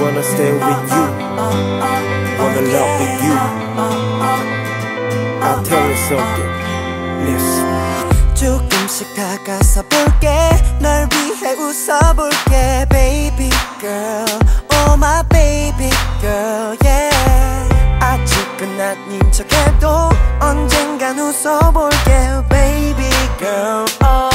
Wanna stay with you Wanna love with you I'll tell you something Listen 조금씩 다가서 볼게 널 위해 웃어볼게 baby girl oh my baby girl yeah 아직은 아닌 척해도 언젠간 웃어볼게 baby girl oh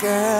girl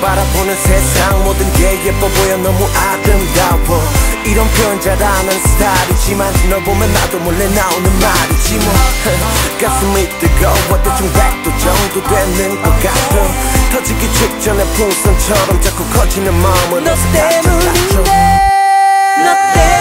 바라보는 세상 모든 게 예뻐 보여 너무 아름다워. 이런 표현 잘하는 스타일이지만 널 보면 나도 몰래 나오는 말이지 뭐. 가슴이 뜨거워 대충 100도 정도 되는 것 같아. 터지기 직전에 풍선처럼 자꾸 커지는 마음은 너 어서 닥쳐 닥쳐 때문인데